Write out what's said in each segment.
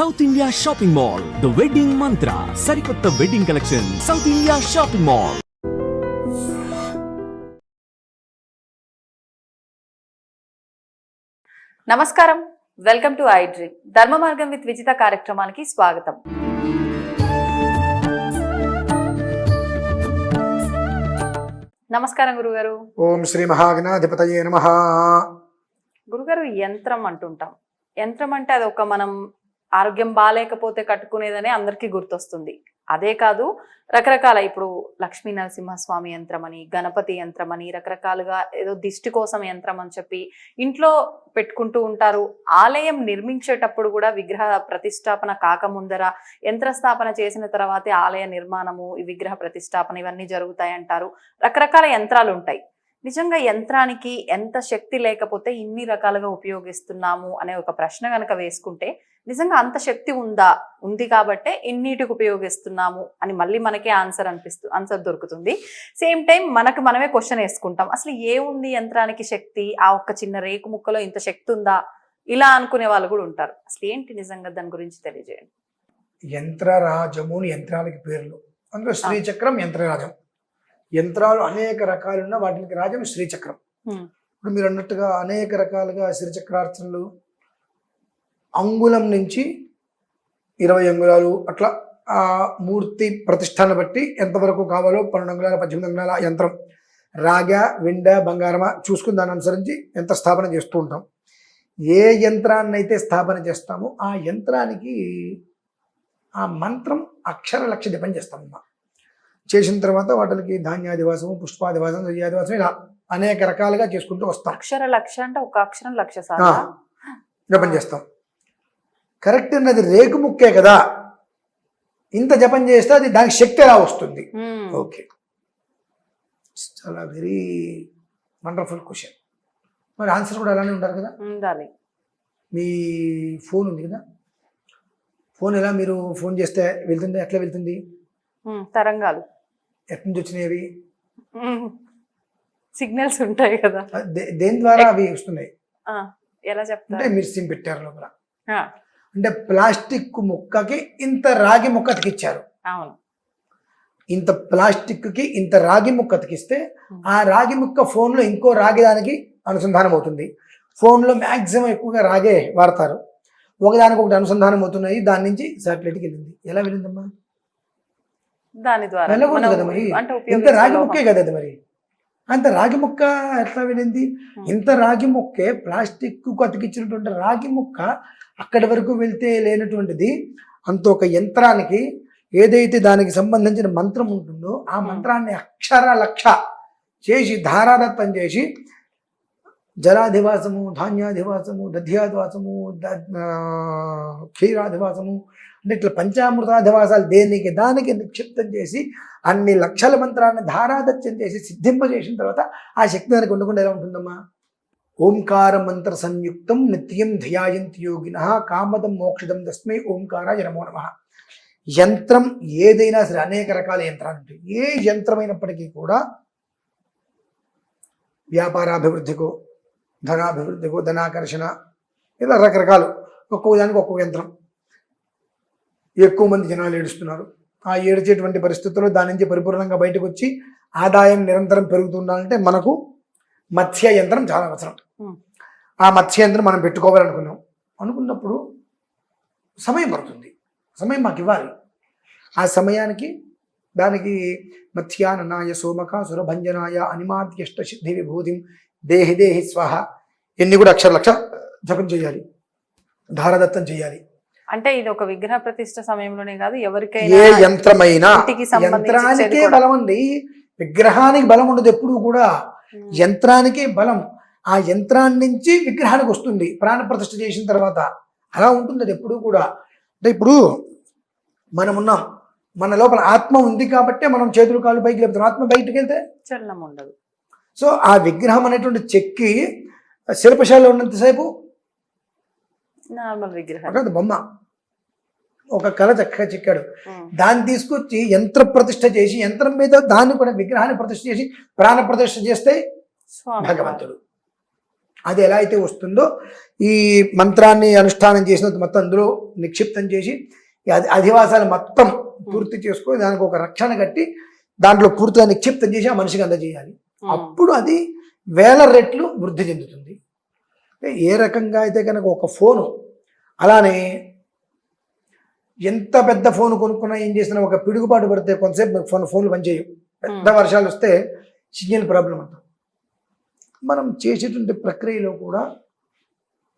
South India shopping mall the wedding Mantra సరికొత్త wedding collection South India shopping mall నమస్కారం. Welcome to I dream Dharma Margam with Vijitha కార్యక్రమానికి స్వాగతం. నమస్కారం గురుగారు. ఓం శ్రీ మహాగణాధిపతయే నమ. గురుగారు యంత్రం అంటుంటాం. యంత్రం అంటే అది ఒక మనం ఆరోగ్యం బాగాలేకపోతే కట్టుకునేదనే అందరికీ గుర్తొస్తుంది. అదే కాదు రకరకాల ఇప్పుడు లక్ష్మీ నరసింహస్వామి యంత్రం అని గణపతి యంత్రం అని రకరకాలుగా ఏదో దిష్టి కోసం యంత్రం అని చెప్పి ఇంట్లో పెట్టుకుంటూ ఉంటారు. ఆలయం నిర్మించేటప్పుడు కూడా విగ్రహ ప్రతిష్టాపన కాకముందర యంత్ర స్థాపన చేసిన తర్వాతే ఆలయ నిర్మాణము ఈ విగ్రహ ప్రతిష్టాపన ఇవన్నీ జరుగుతాయి అంటారు రకరకాల యంత్రాలు ఉంటాయి నిజంగా యంత్రానికి ఎంత శక్తి లేకపోతే ఇన్ని రకాలుగా ఉపయోగిస్తున్నాము అనే ఒక ప్రశ్న కనుక వేసుకుంటే నిజంగా అంత శక్తి ఉందా? ఉంది కాబట్టే ఇన్నిటికి ఉపయోగిస్తున్నాము అని మళ్ళీ మనకే ఆన్సర్ అనిపిస్తూ ఆన్సర్ దొరుకుతుంది. సేమ్ టైం మనకు మనమే క్వశ్చన్ వేసుకుంటాం. అసలు ఏముంది యంత్రానికి శక్తి? ఆ ఒక్క చిన్న రేకు ముక్కలో ఇంత శక్తి ఉందా? ఇలా అనుకునే వాళ్ళు కూడా ఉంటారు. అసలు ఏంటి నిజంగా దాని గురించి తెలియజేయండి. యంత్రరాజము అని యంత్రాలకి పేర్లు. అందులో శ్రీచక్రం యంత్రరాజం. యంత్రాలు అనేక రకాలున్న వాటికి రాజం శ్రీచక్రం. Hmm. ఇప్పుడు మీరు అన్నట్టుగా అనేక రకాలుగా శ్రీచక్రార్చనలు అంగుళం నుంచి ఇరవై అంగుళాలు అట్లా ఆ మూర్తి ప్రతిష్టాన్ని బట్టి ఎంతవరకు కావాలో పన్నెండు అంగుళాల పద్దెనిమిది అంగుళాల యంత్రం రాగ విండ బంగారమ చూసుకుని దాన్ని అనుసరించి యంత్ర స్థాపన చేస్తూ ఉంటాం. ఏ యంత్రాన్ని అయితే స్థాపన చేస్తామో ఆ యంత్రానికి ఆ మంత్రం అక్షర లక్ష జపం చేస్తాం అమ్మా చేసిన తర్వాత వాటికి ధాన్యాదివాసము పుష్పాదివాసం సయ్యాదివాసం ఇలా అనేక రకాలుగా చేసుకుంటూ వస్తాం. అక్షర లక్ష అంటే ఒక అక్షరం లక్ష జపం చేస్తాం. కరెక్ట్ అన్నది రేకు ముక్కే కదా. ఇంత జపం చేస్తే అది దానికి శక్తి ఎలా వస్తుంది? ఓకే. చాలా వెరీ వండర్ఫుల్ క్వశ్చన్ మరి ఆన్సర్ కూడా అలానే ఉంటారు కదా? ఉండాలి. మీ ఫోన్ ఉంది కదా? ఫోన్ ఎలా మీరు ఫోన్ చేస్తే వెళ్తుంది? ఎట్లా వెళ్తుంది? తరంగాలు. ఎట్ల నుంచి వచ్చినవి సిగ్నల్స్ ఉంటాయి కదా. దేని ద్వారా అవి వస్తున్నాయి? ఎలా అంటే చెప్తారు? మీరు సిమ్ పెట్టారు లోపల. అంటే ప్లాస్టిక్ ముక్కకి ఇంత రాగి ముక్క అతికిచ్చారు అవును. ఇంత ప్లాస్టిక్కి ఇంత రాగి ముక్క అతికిస్తే ఆ రాగి ముక్క phone లో ఇంకో రాగి దానికి అనుసంధానం అవుతుంది. Phone లో మాక్సిమం ఎక్కువగా రాగే వాడతారు. ఒకదానికి ఒకటి అనుసంధానం అవుతున్నాయి. దాని నుంచి శాటిలైట్కి వెళ్ళింది. ఎలా వెళ్ళిందమ్మా? దాని ద్వారా వెళ్ళకూడదు మరి ఇంత రాగి. ముక్కే కదా అది మరి అంత రాగి ముక్క ఎట్లా వెళ్ళింది. ఇంత రాగి ముక్కే ప్లాస్టిక్కు అతికిచ్చినటువంటి రాగి ముక్క అక్కడి వరకు వెళ్తే లేనటువంటిది అంత ఒక యంత్రానికి ఏదైతే దానికి సంబంధించిన మంత్రం ఉంటుందో ఆ. మంత్రాన్ని అక్షర లక్ష చేసి ధారాదత్తం చేసి జలాధివాసము ధాన్యాధివాసము దధ్యాధివాసము ద- క్షీరాధివాసము అంటే ఇట్లా పంచామృతాధివాసాలు దేనికి దానికి నిక్షిప్తం చేసి అన్ని లక్షల మంత్రాన్ని ధారాదత్యం చేసి సిద్ధింపజేసిన తర్వాత ఆ శక్తి దానికి ఉండకుండా ఎలా ఉంటుందమ్మా? ఓంకార మంత్ర సంయుక్తం నిత్యం ధ్యాయంతి యోగిన కామదం మోక్షదం తస్మై ఓంకారాయ నమో నమ. యంత్రం ఏదైనా సరే అనేక రకాల యంత్రాలు ఉంటాయి ఏ యంత్రమైనప్పటికీ కూడా వ్యాపారాభివృద్ధికో ధనాభివృద్ధికో ధనాకర్షణ ఇలా రకరకాలు. ఒక్కొక్క దానికి ఒక్కొక్క యంత్రం. ఎక్కువ మంది జనాలు ఏడుస్తున్నారు. ఆ ఏడ్చేటువంటి పరిస్థితుల్లో దాని నుంచి పరిపూర్ణంగా బయటకు వచ్చి ఆదాయం నిరంతరం పెరుగుతుండాలంటే మనకు మత్స్య యంత్రం చాలా అవసరం. ఆ మత్స్య యంత్రం మనం పెట్టుకోవాలనుకున్నాం. అనుకున్నప్పుడు సమయం పడుతుంది. సమయం మాకు ఇవ్వాలి. ఆ సమయానికి దానికి మత్స్యాననాయ సోమక సురభంజనాయ అనిమాద్యష్ట సిద్ధి విభూతిం దేహి దేహి స్వాహ. ఎన్ని కూడా అక్షర లక్ష జపం చేయాలి. ధారదత్తం చేయాలి. అంటే ఇది ఒక విగ్రహ ప్రతిష్ట సమయంలోనే కాదు ఏ ఎవరికైనా యంత్రమైనా ఇంటికి సంబంధించి యంత్రానికే. బలం ఉంది. విగ్రహానికి బలం ఉండదు ఎప్పుడు కూడా. యంత్రానికే బలం. ఆ యంత్రాన్ని నుంచి విగ్రహానికి వస్తుంది. ప్రాణ ప్రతిష్ఠ చేసిన తర్వాత అలా ఉంటుంది అది ఎప్పుడు కూడా. అంటే ఇప్పుడు మనం ఉన్నాం మన లోపల ఆత్మ ఉంది కాబట్టే మనం చేతులు కాళ్ళు పైకి లేపుతాం. ఆత్మ బయటికి వెళ్తే చలనం ఉండదు. సో ఆ విగ్రహం అనేటువంటి చెక్కి శిల్పశాలలో ఉన్నంతసేపు నార్మల్ విగ్రహం. బొమ్మ. ఒక కళ చక్కగా చెక్కాడు. దాన్ని తీసుకొచ్చి యంత్ర ప్రతిష్ఠ చేసి యంత్రం మీద దాన్ని కూడా విగ్రహాన్ని ప్రతిష్ఠ చేసి ప్రాణ ప్రతిష్ఠ చేస్తే భగవంతుడు. అది ఎలా అయితే వస్తుందో ఈ మంత్రాన్ని అనుష్ఠానం చేసిన మొత్తం అందులో నిక్షిప్తం చేసి అధివాసాలు మొత్తం పూర్తి చేసుకొని దానికి ఒక రక్షణ కట్టి దాంట్లో పూర్తిగా నిక్షిప్తం చేసి ఆ మనిషికి అందజేయాలి. అప్పుడు అది వేల రెట్లు వృద్ధి చెందుతుంది. ఏ రకంగా అయితే కనుక ఒక ఫోను అలానే ఎంత పెద్ద ఫోన్ కొనుక్కున్నా ఏం చేసినా ఒక పిడుగుపాటు పడితే కొంతసేపు మీకు ఫోన్ ఫోన్లు పనిచేయవు. పెద్ద వర్షాలు వస్తే సిగ్నల్ ప్రాబ్లం అంటాం మనం చేసేటువంటి ప్రక్రియలో కూడా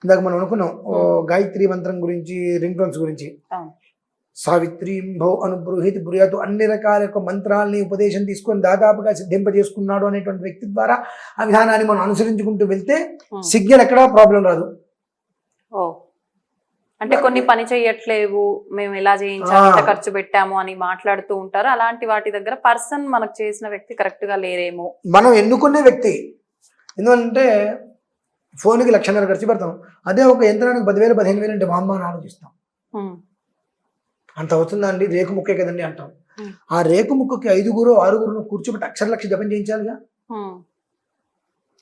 ఇందాక మనం అనుకున్నాం గాయత్రి మంత్రం గురించి రింగ్ టోన్స్ గురించి. అవును. సావిత్రి భో అనుబృహితి బృహతు అన్ని రకాల యొక్క మంత్రాల్ని ఉపదేశం తీసుకొని దాదాపుగా సిద్ధింపజేసుకున్నాడు అనేటువంటి వ్యక్తి ద్వారా ఆ విధానాన్ని మనం అనుసరించుకుంటూ వెళ్తే. సిగ్నల్ ఎక్కడా ప్రాబ్లం రాదు అంటే కొన్ని పని చేయట్లేవు మేము ఇలా చేయించాము. ఇంత ఖర్చు పెట్టాము అని మాట్లాడుతూ ఉంటారు అలాంటి వాటి దగ్గర పర్సన్ మనకు చేసిన వ్యక్తి కరెక్ట్గా లేరేమో మనం ఎన్నుకునే వ్యక్తి ఎందుకంటే ఫోన్కి లక్షన్నర ఖర్చు పెడతాం అదే ఒక యంత్రానికి పదివేలు పదిహేను వేలు అంటే మా అమ్మ ఆలోచిస్తాం అంత అవుతుందా అండి రేకు ముక్కే కదండి అంటాం. ఆ. రేకు ముక్కకి ఐదుగురు ఆరుగురు కూర్చోబెట్టి అక్షర లక్ష జపం చేయించాలిగా.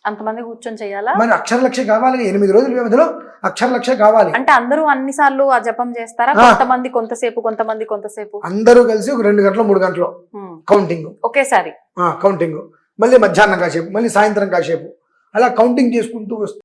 అంతమంది కూర్చొని చెయ్యాలా మరి అక్షర లక్ష కావాలి ఎనిమిది రోజుల వ్యవధిలో అక్షర లక్ష కావాలి. అంటే అందరూ అన్ని సార్లు ఆ జపం చేస్తారా. కొంతమంది కొంతసేపు కొంతమంది కొంతసేపు? అందరూ కలిసి ఒక రెండు గంటలు మూడు గంటలు కౌంటింగ్. ఒకేసారి? కౌంటింగ్. మళ్ళీ మధ్యాహ్నం కాసేపు మళ్ళీ సాయంత్రం కాసేపు. అలా కౌంటింగ్ చేసుకుంటూ